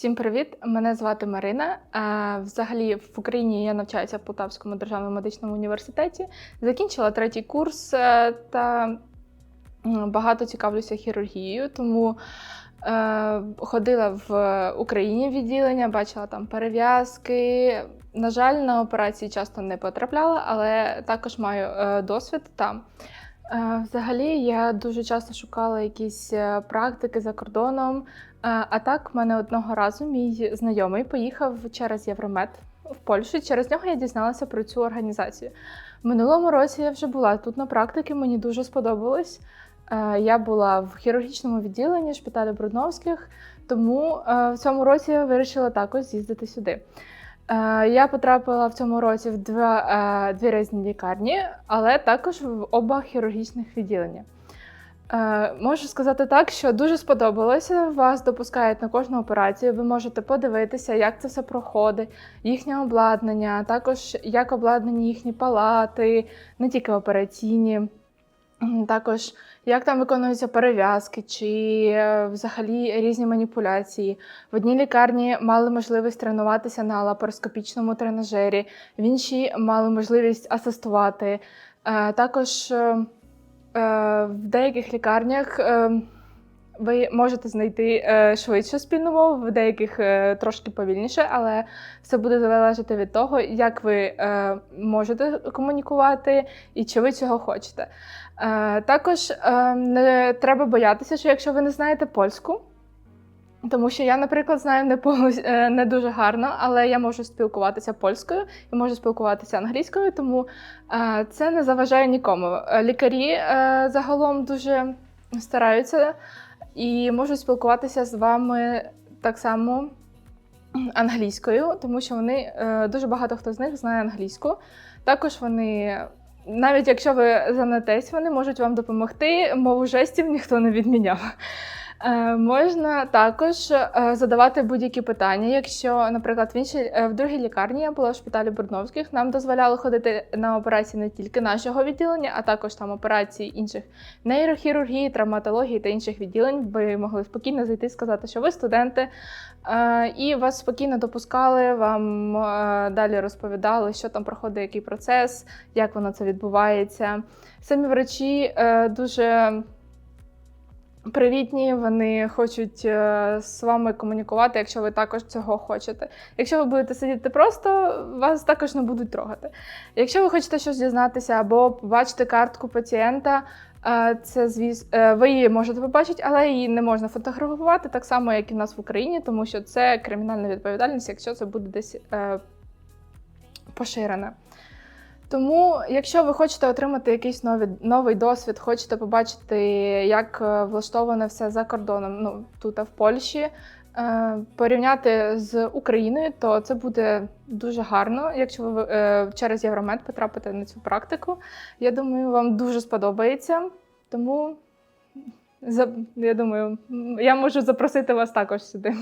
Всім привіт! Мене звати Марина. Е, Взагалі в Україні я навчаюся в Полтавському державному медичному університеті. Закінчила третій курс е, та багато цікавлюся хірургією, тому е, ходила в Україні відділення, бачила там перев'язки. На жаль, на операції часто не потрапляла, але також маю досвід там. Е, Взагалі, я дуже часто шукала якісь е, практики за кордоном. Е, А так, в мене одного разу мій знайомий поїхав через Євромед в Польщу. Через нього я дізналася про цю організацію. Минулому році я вже була тут на практиці, мені дуже сподобалось. Я була в хірургічному відділенні шпиталю Брудновських, тому в цьому році я вирішила також з'їздити сюди. Е, Я потрапила в цьому році в два, е, дві різні лікарні, але також в оба хірургічних відділення. Е, Можу сказати так, що дуже сподобалося. Вас допускають на кожну операцію. Ви можете подивитися, як це все проходить, їхнє обладнання, також як обладнані їхні палати, не тільки операційні. Також як там виконуються перев'язки, чи е, взагалі різні маніпуляції. В одній лікарні мали можливість тренуватися на лапароскопічному тренажері, в іншій мали можливість асистувати. Е, Також е, в деяких лікарнях е, ви можете знайти е, швидше спільну мову, в деяких е, трошки повільніше, але все буде залежати від того, як ви е, можете комунікувати і чи ви цього хочете. Також не треба боятися, що якщо ви не знаєте польську, тому що я, наприклад, знаю не, е, не дуже гарно, але я можу спілкуватися польською і можу спілкуватися англійською, тому це не заважає нікому. Лікарі загалом дуже стараються і можуть спілкуватися з вами так само англійською, тому що вони е, дуже багато хто з них знає англійську. Також вони. Навіть якщо ви занетесь, вони можуть вам допомогти. Мову жестів ніхто не відміняв. Е, можна також е, задавати будь-які питання. Якщо, наприклад, в іншій е, в другій лікарні я була в шпиталі Бурновських, нам дозволяли ходити на операції не тільки нашого відділення, а також там операції інших нейрохірургії, травматології та інших відділень. Ви могли спокійно зайти і сказати, що ви студенти, і вас спокійно допускали, вам далі розповідали, що там проходить, який процес, як воно це відбувається. Самі врачі дуже привітні, вони хочуть е, з вами комунікувати, якщо ви також цього хочете. Якщо ви будете сидіти просто, вас також не будуть трогати. Якщо ви хочете щось дізнатися або побачити картку пацієнта, е, це звіс... е, ви її можете побачити, але її не можна фотографувати так само, як і в нас в Україні, тому що це кримінальна відповідальність, якщо це буде десь поширене. Тому, якщо ви хочете отримати якийсь новий, новий досвід, хочете побачити, як е, влаштоване все за кордоном, ну тут а в Польщі, е, порівняти з Україною, то це буде дуже гарно, якщо ви е, через Євромед потрапите на цю практику. Я думаю, вам дуже сподобається. Тому я думаю, я можу запросити вас також сюди.